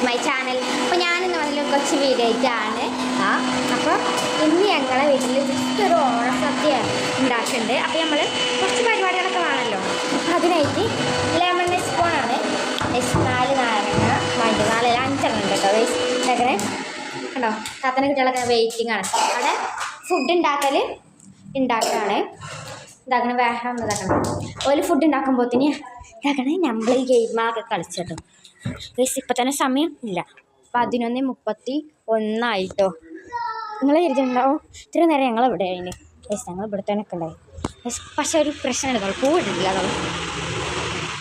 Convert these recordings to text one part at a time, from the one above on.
To my channel അപ്പോൾ ഞാനിന്ന് വന്നൊരു കൊച്ചു വീഡിയോയ്ക്കാണ്. ആ അപ്പോൾ ഇന്ന് ഞങ്ങളെ വീട്ടിൽ ജസ്റ്റ് ഒരു ഓണസദ്യ ഉണ്ടാക്കുന്നുണ്ട്. അപ്പോൾ നമ്മൾ കുറച്ച് പരിപാടികളൊക്കെ വേണമല്ലോ അപ്പോൾ അതിനായിട്ട് ലെമൺ സ്പൂണാണ് നാല് നാരങ്ങ വണ്ടി നാല് അഞ്ചെണ്ണം ഉണ്ട് കേട്ടോ. വേസ്റ്റ് അങ്ങനെ കണ്ടോ? താത്തനെ കുട്ടികളൊക്കെ വെയിറ്റിംഗ് ആണ്. അവിടെ ഫുഡ് ഉണ്ടാക്കൽ ഉണ്ടാക്കുകയാണ് ഇതാക്കണ വേഷം ഇതാക്കണം ഒരു ഫുഡ് ഉണ്ടാക്കുമ്പോഴത്തേന് ഇതാക്കണേ നമ്മൾ ഈ ഗെയിമൊക്കെ കളിച്ചിട്ടോ. ഇപ്പം തന്നെ സമയം ഇല്ല പതിനൊന്ന് മുപ്പത്തി ഒന്നായിട്ടോ. നിങ്ങൾ കരുതുന്നുണ്ടാവും ഇത്ര നേരം ഞങ്ങൾ ഇവിടെ അതിന് ഗൈസ് ഞങ്ങൾ ഇവിടെ തന്നെ ഒക്കെ ഉണ്ടായി ഗൈസ് പക്ഷെ ഒരു പ്രശ്നം എടുക്കണം പൂവ് ഇട്ടിട്ടില്ല നമ്മൾ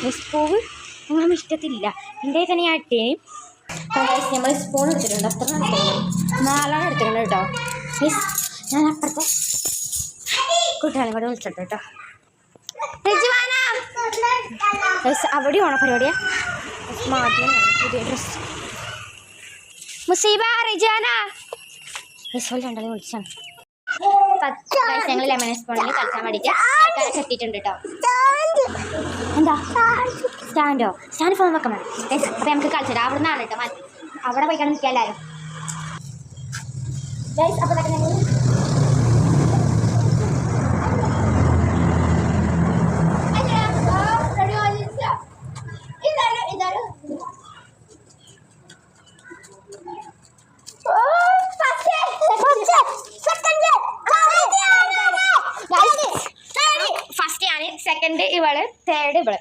ഗൈസ് പൂവ് ഞങ്ങളും ഇഷ്ടത്തില്ല. എന്റെ തന്നെ ഞാൻ ഇട്ടേന് നമ്മൾ സ്പൂൺ എടുത്തിട്ടുണ്ട്. അത്ര എടുത്തിട്ടുണ്ട്. നാലാണ് എടുത്തിട്ടുണ്ട് കേട്ടോ. ഗൈസ് ഞാൻ അപ്പുറത്തെ കൂട്ടുകാരെ കൂടെ വിളിച്ചിട്ടുണ്ട് കേട്ടോ. അവിടെയാണോ പരിപാടിയാ മാദ്യം പുതിയ ഡ്രസ് മുസീബ റിജാന രണ്ടാളും വിളിച്ചാണ്. ഞങ്ങൾ ലെമൺ സ്പൂണിൽ കളിക്കാൻ വേണ്ടിയിട്ട് ആൾക്കാരൊക്കെ എത്തിയിട്ടുണ്ട് കേട്ടോ എന്താ? സ്റ്റാൻഡോ സ്റ്റാൻഡ് ഫോൺ വെക്കാൻ മതി അപ്പൊ നമുക്ക് കളിച്ചിട്ട് അവിടെ നിന്നാണ് കേട്ടോ അവിടെ പോയി കളി നിൽക്കുക എല്ലാവരും അപ്പോൾ ഫസ്റ്റ് ആണ് സെക്കൻഡ് ഇവൾ തേർഡ് ഇവൾ.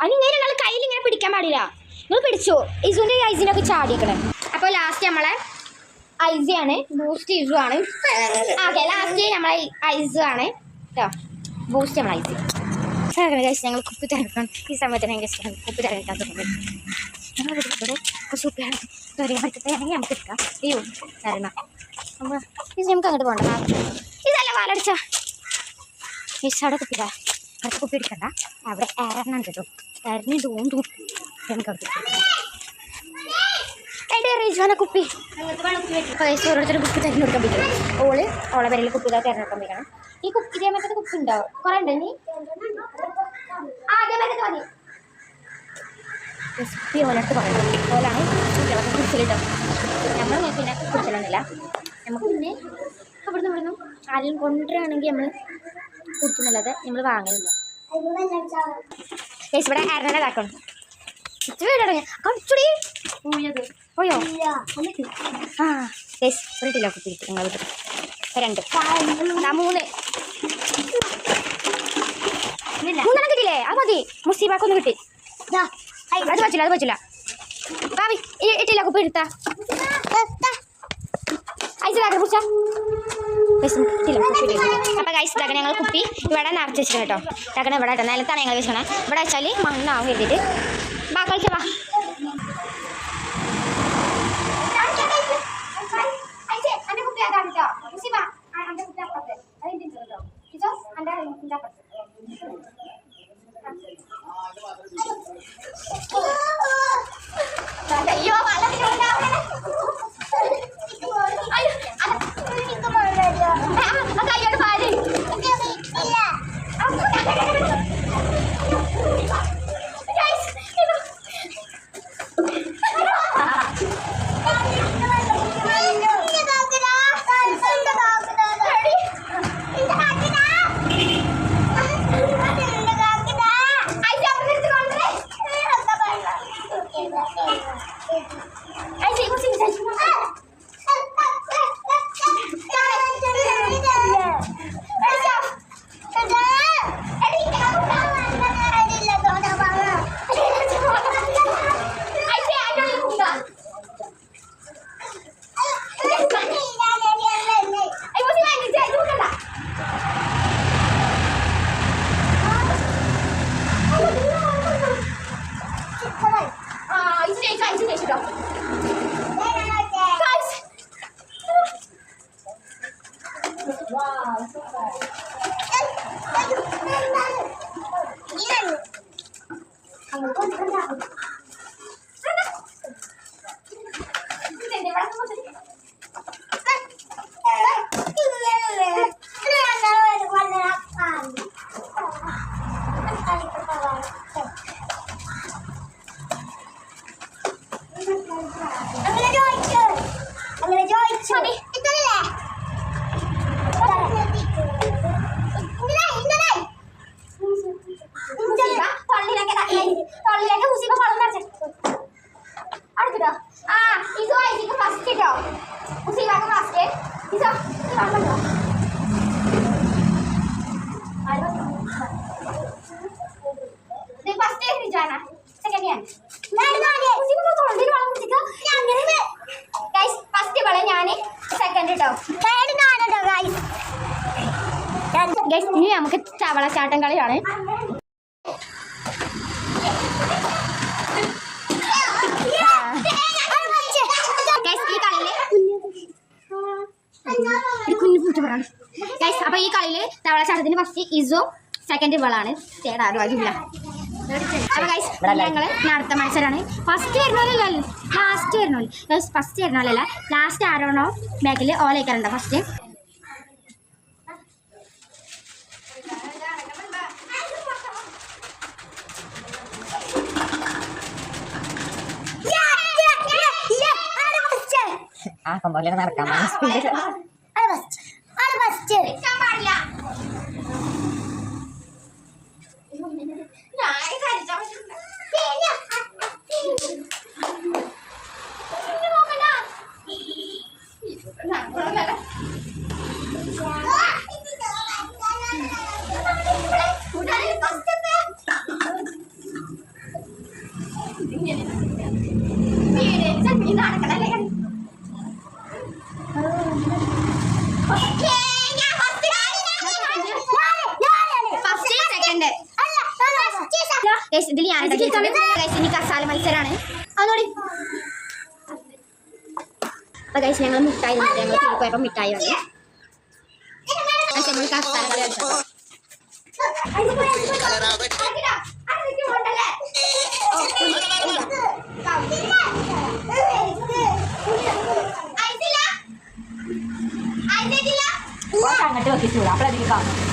അതിന് ഇങ്ങനെ നിങ്ങൾ കയ്യിൽ ഇങ്ങനെ പിടിക്കാൻ പാടില്ല. നിങ്ങൾ പിടിച്ചു. ഇസുവിന്റെ ഐസിനൊക്കെ ചാടിക്കണേ അപ്പോൾ ലാസ്റ്റ് നമ്മളെ ഐസിയാണ് ബൂസ്റ്റ് ഇസു ആണ് ഓക്കെ ലാസ്റ്റ് നമ്മളെ ഐസ് ആണ്. കേട്ടോ ബൂസ്റ്റ് നമ്മളെ ഐസ്. കഴിച്ച് ഞങ്ങൾ കുപ്പി തിരക്കണം ഈ സമയത്ത് ഞാൻ ഗസ്റ്റ് കുപ്പി തിരക്കാൻ തുടങ്ങി. ഞങ്ങൾ ഇവിടെ കുറച്ച് കുപ്പിയാണ്. പറ്റത്താണെങ്കിൽ നമുക്ക് എടുക്കാം. അയ്യോ തരണം. നമ്മൾ ഇത് നമുക്ക് അങ്ങോട്ട് പോകണ്ട ഇതല്ല പാലടിച്ച മിസ് അവിടെ അടുത്ത കുപ്പി എടുക്കണ്ട. അവിടെ എറണം കേട്ടോ. എറിഞ്ഞ് തോന്നും നമുക്ക് അവിടെ കുപ്പി പൈസ ഓരോരുത്തരും കുപ്പി. കൊടുക്കാൻ പറ്റും. ഓൾ ഓളെ പേരിൽ കുപ്പി തിരഞ്ഞെടുക്കാൻ പറ്റണം ഈ കുപ്പി ഇതേമറ്റത്തെ കുപ്പി ഉണ്ടാവും കുറേ ഉണ്ടോ നീ റെസിപ്പി ഓലടുത്ത് പറയുന്നത് ഓലാണ് കുട്ടികളൊക്കെ കുടിച്ചിലിട്ടോ. നമ്മൾ പിന്നെ കുറിച്ചിലൊന്നുമില്ല നമുക്ക് പിന്നെ അവിടുന്ന് ഇവിടുന്ന് ആരെങ്കിലും കൊണ്ടുവരികയാണെങ്കിൽ നമ്മൾ കുടിക്കുന്നില്ലാതെ നമ്മൾ വാങ്ങലില്ല. ഇവിടെ കാക്കണം ഇതാക്കണം വീടടങ്ങി കുറച്ചുടി പോയോ? ആ ചേച്ചി ഒരു കിലോ കിട്ടി. നിങ്ങൾ വീട്ടിൽ. രണ്ട്. മൂന്ന്. മൂന്നെണ്ണം കിട്ടിയില്ലേ അത് മതി മുസീബാക്കൊന്ന് കിട്ടി അത് പറ്റില്ല അത് പറ്റില്ല ഭാവി ഇട്ടില്ല കുപ്പി എടുത്താ ഐസിലാക്കി കുറിച്ചാ അപ്പൊ ഗൈസ് ഇതാക്കണ ഞങ്ങൾ കുപ്പി ഇവിടെ നിറച്ച് വെച്ചിട്ട് കേട്ടോ ഇതാക്കണ ഇവിടെ കേട്ടോ നിലത്താണ് ഞങ്ങൾ വെച്ചത് ഇവിടെ വെച്ചാൽ മണ്ണാവും കരുതിയിട്ട് ബാ കളിച്ച വാ അയ്യോ കയ്യോട് 哎 이, 이제이거챙 겨? ഗൈസ് ഇനി നമുക്ക് ചവളച്ചാട്ടം കളിയാണ്. അപ്പൊ ഈ കളിയിൽ തവളച്ചാട്ടത്തിന് ഫസ്റ്റ് ഇസോ സെക്കൻഡ് ഇവളാണ്. തേർഡ് ആരും അപ്പൊ ഗൈസ് ഞങ്ങൾ നടത്ത മത്സരമാണ് ഫസ്റ്റ് വരുന്നോലല്ലോ ലാസ്റ്റ് വരുന്നോൽ ഫസ്റ്റ് വരുന്നോലല്ല ലാസ്റ്റ് ആരോണോ? ബാക്കിൽ ഓലയിക്കാറുണ്ട് ഫസ്റ്റ് ആ കൊമ്പോയിലൂടെ നടക്കാം അപ്പം മിഠായി വാങ്ങി പക്ഷെ നമ്മൾ കസ്താര കളി കളിച്ചോ അങ്ങോട്ട് വെക്കിച്ചു അപ്പോഴധികം കാണും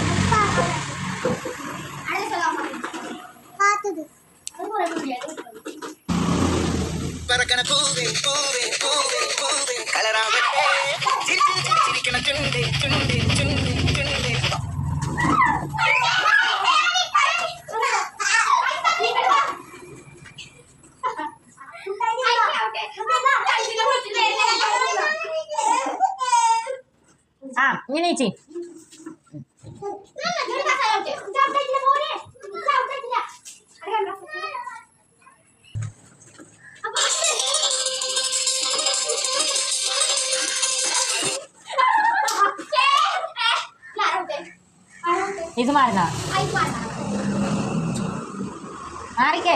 ഇത് മാറുന്ന? മാറിക്കേ.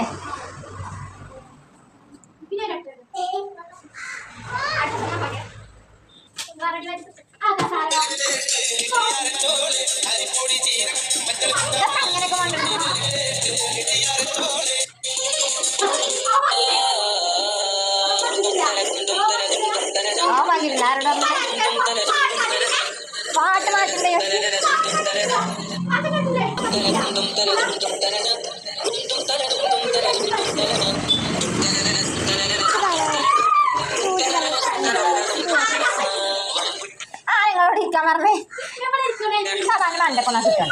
ഇരിക്കാൻ പറഞ്ഞേ. നമ്മളെ ഇരിക്കണേ സാധാരണ നല്ല കൊണ്ടാ കിട്ടണം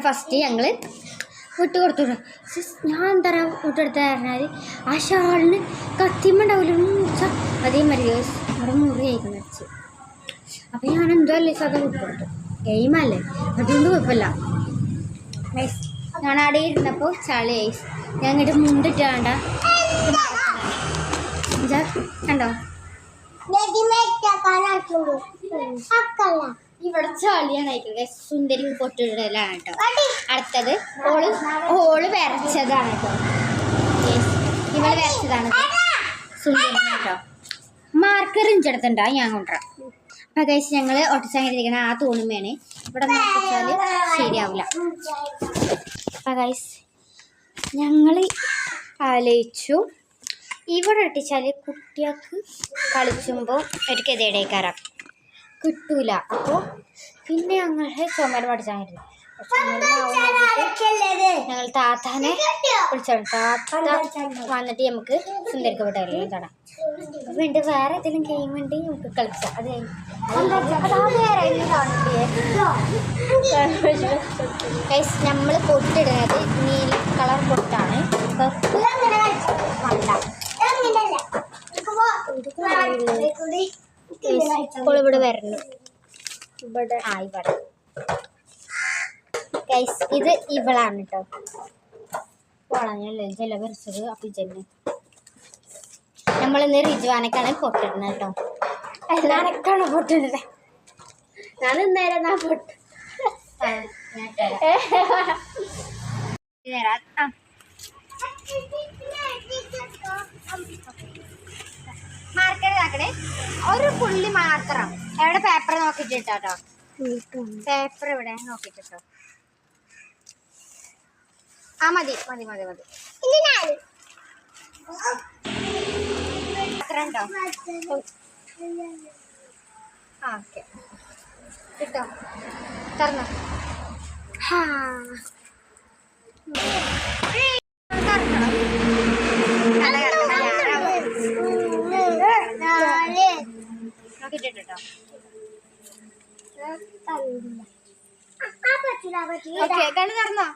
ഓലാണ് ഫസ്റ്റ് ഞങ്ങൾ വിട്ട് കൊടുത്തു ഞാൻ എന്താ വിട്ടെടുത്ത പറഞ്ഞാൽ ആ ഷാളിന് കത്തിമുണ്ടാവില്ല അതേ മതി അവിടെ മുറിയായിരിക്കും വെച്ച് അപ്പം ഞാൻ എന്തോ അല്ലേ സദ വിട്ടുകൊടുത്തു ഗെയിമല്ലേ അതുകൊണ്ട് കുഴപ്പമില്ല. ഞാൻ അവിടെ ഇരുന്നപ്പോൾ ചളി ഗൈസ് ഞാൻ ഇങ്ങോട്ട് മുണ്ടിട്ട് വേണ്ട കണ്ടോ? ഇവിടെ ചളിയാണ് സുന്ദരി പൊട്ടിടലാണ് കേട്ടോ. അടുത്തത് ഓൾ ഓൾ വരച്ചതാണ് കേട്ടോ. ഇവൾ വരച്ചതാണ് സുന്ദരി കേട്ടോ. മാർക്കർ ഇഞ്ചെടുത്തുണ്ടാ ഞാൻ കൊണ്ടുവരാം. അപ്പൊ കഴിച്ച് ഞങ്ങൾ ഒട്ടിച്ചങ്ങനെ ആ തൂണുമേണ്. ഇവിടെ നോക്കിച്ചാൽ ശരിയാവില്ല അപ്പൊ ഗൈസ് ഞങ്ങൾ ആലോചിച്ചു. ഇവിടെ ഒട്ടിച്ചാൽ കുട്ടികൾക്ക് കളിച്ചുമ്പോൾ ഒരു കിട്ടൂല. അപ്പോൾ പിന്നെ ഞങ്ങളെ ചുമര് പഠിച്ചായിരുന്നു ഞങ്ങൾ താത്താനെ വിളിച്ചാണ് താത്ത വന്നിട്ട് നമുക്ക് സുന്ദരിക്ക് വിട്ടാലോ തടാം വീണ്ടും വേറെ ഏതെങ്കിലും ഗെയിം ഉണ്ട് നമുക്ക് കളിക്കാം. അത് നമ്മൾ പൊട്ടിടുന്നത് നീല കളർ പൊട്ടാണ്. ഇപ്പോൾ ഇവിടെ വരണം. ഇവിടെ. ആ ഇവിടെ. ഗൈസ് ഇത് ഇവളാണ് കേട്ടോ വളഞ്ഞല്ലേ ജല വരച്ചത് അപ്പൊ ജന്നെ നമ്മളിന്ന് റിജുവാനക്കാണ് പൊട്ടിടുന്നത് കേട്ടോ എല്ലാനക്കാണ് പൊട്ടിടുന്നത്. ഞാൻ ഇന്നേരം ഞാൻ പൊട്ട് ഞാൻ തരാം ആ. നോക്കിട്ട് കേട്ടോ പേപ്പർ ഇവിടെ നോക്കിട്ടോ ആ മതി മതി മതി മതി. അത്ര ഉണ്ടോ ആ ഓക്കെ. കിട്ടോ. തുറന്നോ ഹാ. തുറക്കണം നല്ല കിടക്കണം നോക്കിട്ടോ ഓക്കെ കണ്ണു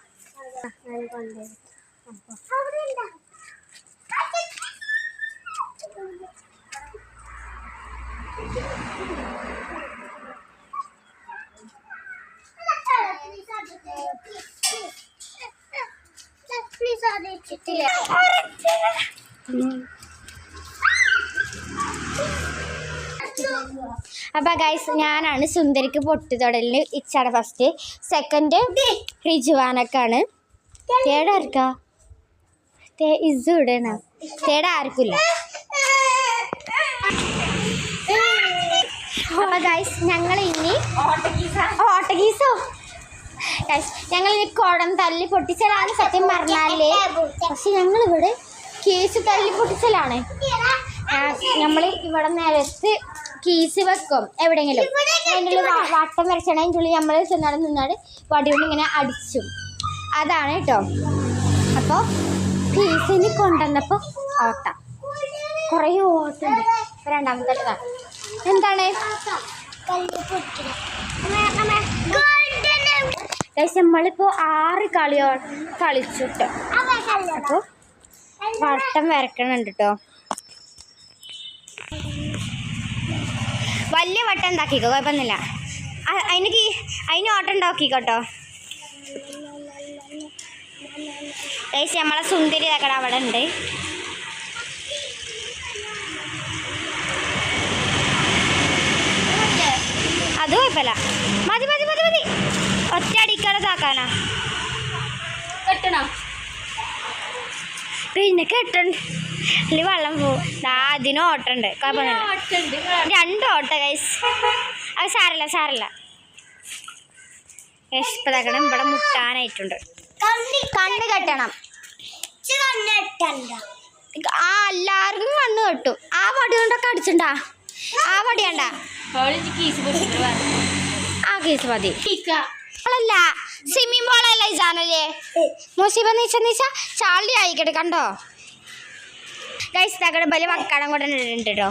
അപ്പൊ ഗൈസ് ഞാനാണ് സുന്ദരിക്ക് പൊട്ടി തൊടലിന് ഇച്ചാണ് ഫസ്റ്റ് സെക്കൻഡ് റിജുവാനൊക്കെയാണ് തേർഡ് ആർക്കാ ഇസ് ഇടണ തേർഡ് ആർക്കില്ല? അപ്പൊ ഗൈസ് ഞങ്ങൾ ഇനി ഓട്ടഗീസോ? ഗൈസ് ഞങ്ങൾ ഇനി കുടം തല്ലി പൊട്ടിച്ചലാണ് സത്യം പറഞ്ഞാലേ. പക്ഷെ ഞങ്ങൾ ഇവിടെ കേസ് തല്ലി പൊട്ടിച്ചലാണ്. നമ്മൾ ഇവിടെ നിരത്ത് കീസ് വെക്കും. എവിടെയെങ്കിലും. അതിന്റെ ഉള്ളിൽ വട്ടം വരച്ചാണ്. അതിന്റെ ഉള്ളിൽ നമ്മൾ ചെന്നാട് നിന്നാട് വടി കൊണ്ട് ഇങ്ങനെ അടിച്ചു. അതാണ് കേട്ടോ അപ്പോൾ കീസിന് കൊണ്ടുവന്നപ്പോൾ ഓട്ട. കുറേ ഓട്ടുണ്ട് രണ്ടാമത്തെ. എന്താണ്? നമ്മളിപ്പോ നമ്മളിപ്പോൾ ആറ് കളിയോ കളിച്ചു കേട്ടോ അപ്പോൾ വട്ടം വരക്കണുണ്ട് കേട്ടോ വലിയ വട്ടം ഉണ്ടാക്കിക്കോ കുഴപ്പമൊന്നുമില്ല. അ- അതിന് ഓട്ടം ഉണ്ടാക്കിക്കോട്ടോ ഗൈസ് നമ്മളെ സുന്ദരി തക്കട അവിടെ ഉണ്ട്. അത് കുഴപ്പമില്ല. മതി മതി മതി മതി. ഒറ്റ അടിക്കടത്താക്കാനാ കെട്ടണോ. പിന്നെ കെട്ടുണ്ട് അല്ലെങ്കിൽ വെള്ളം പോവും അതിന് ഓട്ടമുണ്ട് കുഴപ്പമൊന്നുമില്ല. രണ്ട് ഓട്ട കൈസ് അത് സാരല്ല സാരല്ല തക്കണം ഇവിടെ മുട്ടാനായിട്ടുണ്ട്. കണ്ണ് കെട്ടണം. ആ എല്ലാവർക്കും കണ്ണ് കെട്ടും. ആ വടി കൊണ്ടൊക്കെ അടിച്ചിണ്ടാ? ആ വടിയണ്ട കീസ് പൊട്ടിട്ട് ആ കേസ് മതി. അല്ല സ്വിമ്മിംഗ് പൂളല്ല ഈ ചാനൽ മുസീബ നീച്ച നീച്ച. ചാളി ആയിക്കട്ടെ കണ്ടോ? ഗൈസ് തകട ബലി വക്കാടം കൂടെ ഉണ്ട് കേട്ടോ.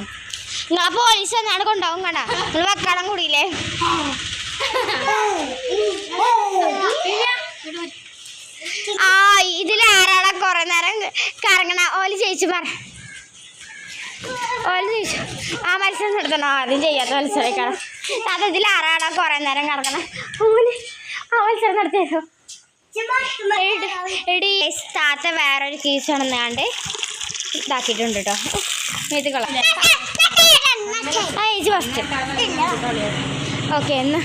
നിങ്ങളെ പോലീസ് എന്നാണ് കൊണ്ടാവും കണ്ട. നിങ്ങൾ വക്കാടം കൂടിയില്ലേ? ആ ഇതിൽ ആരാളെ കുറെ നേരം കറങ്ങണ? ഓൽ ചേച്ചി പറ. ഓൽ ചേച്ചി ആ മത്സരം നടത്തണം. ആദ്യം ചെയ്യാത്ത മത്സരക്കാണ് അത് ഇതിൽ ആരാളെ കുറെ നേരം കറങ്ങണ? ഓൽ ആ മത്സരം നടത്തിയോ എടി- താത്ത വേറൊരു കീസ് ഇതാക്കിയിട്ടുണ്ട് കേട്ടോ. ഇത് ഏജ് ഫസ്റ്റ് ഓക്കെ എന്നാ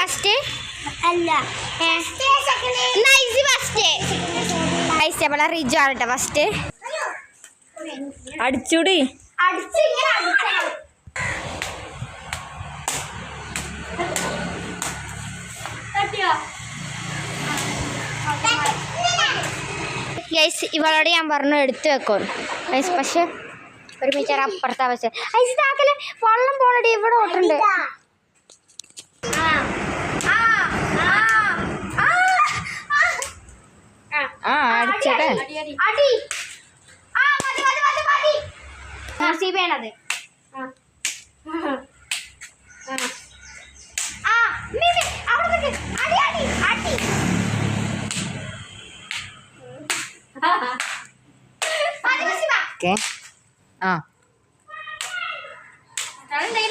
ഫസ്റ്റ് അല്ല. ഫസ്റ്റ് നമ്മളെ റിജു ആവട്ടെ ഫസ്റ്റ് അടിച്ചൂടി. അടിച്ച് ഗൈസ് ഇവളോട് ഞാൻ പറഞ്ഞു എടുത്തു വെക്കും. ഗൈസ് പക്ഷെ ഒരു മീറ്റർ അപ്പുറത്താ പക്ഷേ ഐസ് താക്കൽ വെള്ളം പോണടി ഇവിടെ ഓട്ടുണ്ട്. ആ അടിച്ചട്ടെ ആ ഓക്കെ. ആ.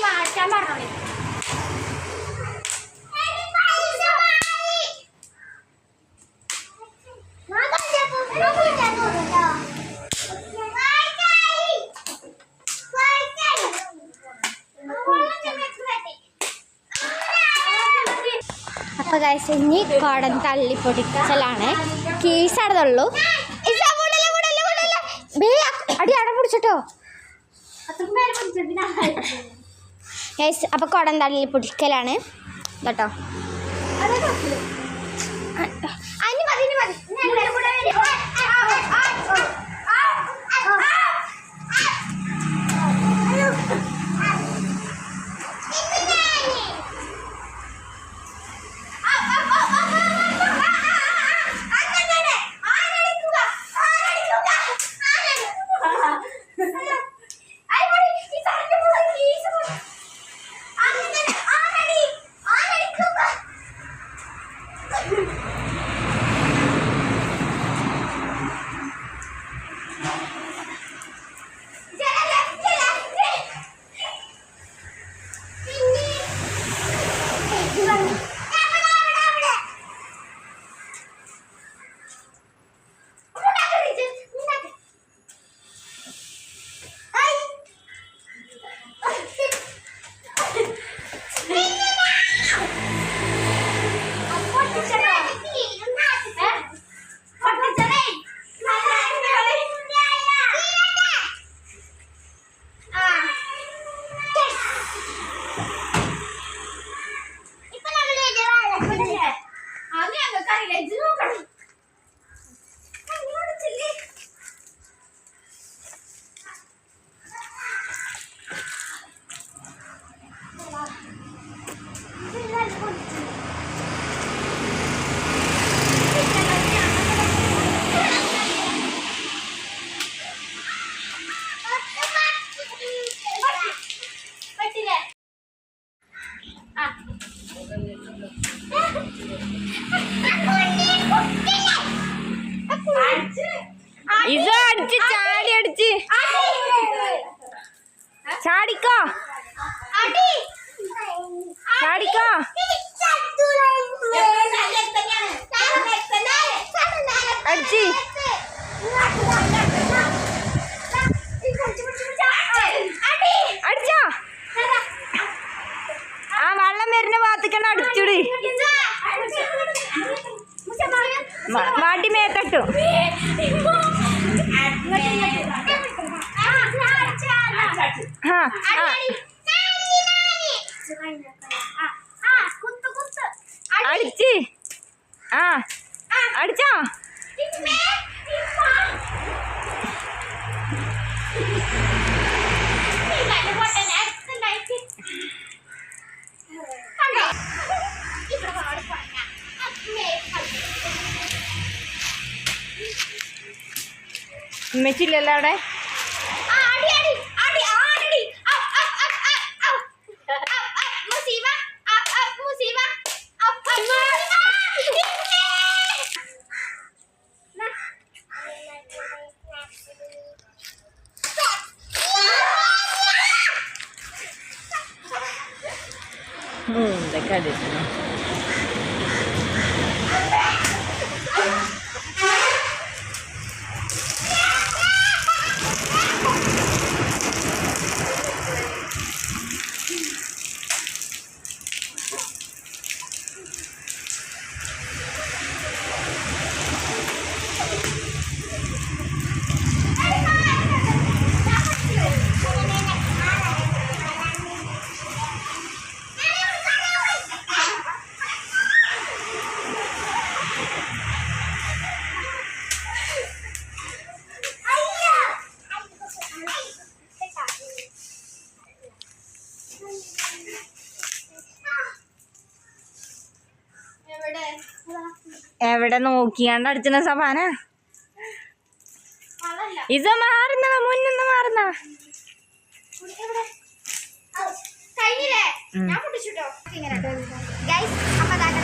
മാറ്റാൻ പറഞ്ഞോളി അപ്പോൾ കഴിച്ച് ഇനി കുടം തള്ളിപ്പൊടിക്കലാണ് കേസാണതുള്ളൂ അടി അവിടെ പിടിച്ചിട്ടോ. അപ്പോൾ കുടം തള്ളിയിൽ പിടിക്കലാണ്. കേട്ടോ? ഉമ്മച്ചില്ലല്ലോ അവിടെ? കഴിഞ്ഞില്ലേ നോക്കിയാണ്ട് ഞാൻ സഭാന? ഇത് മാറുന്ന മുന്നിന്ന് മാറുന്ന.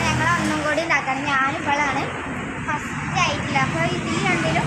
ഞങ്ങൾ ഒന്നും കൂടി ഉണ്ടാക്കണം ഞാനിപ്പോഴാണ് ഫസ്റ്റ് ആയിട്ടില്ല. അപ്പൊ ഇതിൽ രണ്ടിലും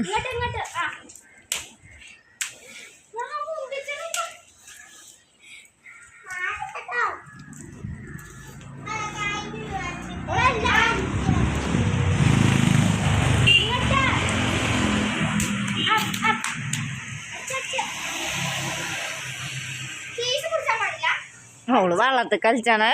ഇങ്ങോട്ട് ഇങ്ങോട്ട് ആ ഞാൻ മുണ്ടിച്ചിരുന്നു. മാറിക്കെട്ടോ. ഒരല്ല. ഇങ്ങോട്ട്. Up, up. അച്ഛ, അച്ഛ. ചീസ് കുടിച്ചാൻ പാടില്ല അവൾ വെള്ളത്തിൽ കളിച്ചാണ്.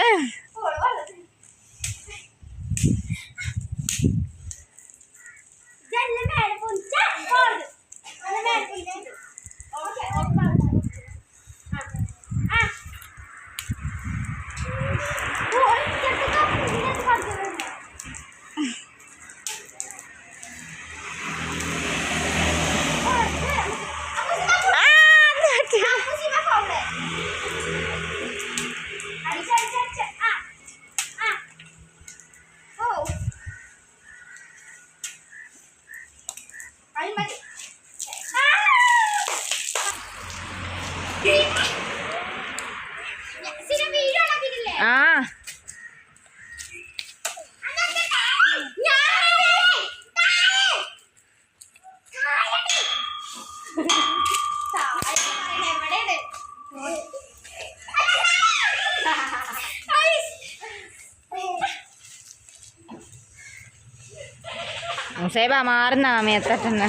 ആ മുസേബ മാറുന്ന മേത്തന്നെ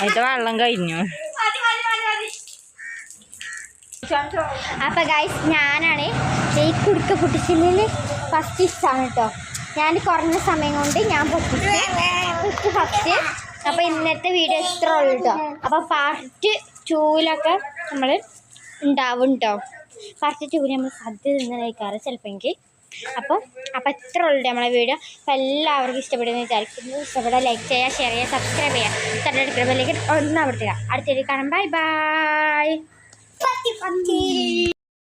അതിന്റെ വെള്ളം കഴിഞ്ഞു. അപ്പോൾ ഗൈസ് ഞാനാണ് ഈ കുടുക്ക പൊട്ടിച്ചില്ലിൽ ഫസ്റ്റ് ഇഷ്ടമാണ് കേട്ടോ ഞാൻ കുറഞ്ഞ സമയം കൊണ്ട് ഞാൻ പൊട്ടിച്ച്. ഫസ്റ്റ് അപ്പോൾ ഇന്നത്തെ വീഡിയോ ഇത്ര ഉള്ളൂ കേട്ടോ അപ്പോൾ പാർട്ട് ടൂവിലൊക്കെ നമ്മൾ ഉണ്ടാവും കേട്ടോ പാർട്ട് ടൂവിൽ നമ്മൾ സദ്യ തിന്നലേക്കാറ് ചിലപ്പോ ചിലപ്പോൾ അപ്പോൾ അപ്പോൾ ഇത്ര ഉള്ളൂ നമ്മളെ വീഡിയോ. അപ്പോൾ എല്ലാവർക്കും ഇഷ്ടപ്പെടുമെന്ന് വിചാരിക്കുന്നു. ഇഷ്ടപ്പെട്ടാൽ ലൈക്ക് ചെയ്യുക ഷെയർ ചെയ്യുക സബ്സ്ക്രൈബ് ചെയ്യുക. തൊട്ടടുത്തുള്ള ബെല്ലേക്ക് ഒന്ന് അവിടുത്തെ അടുത്തൊരു കാണാം. Bye bye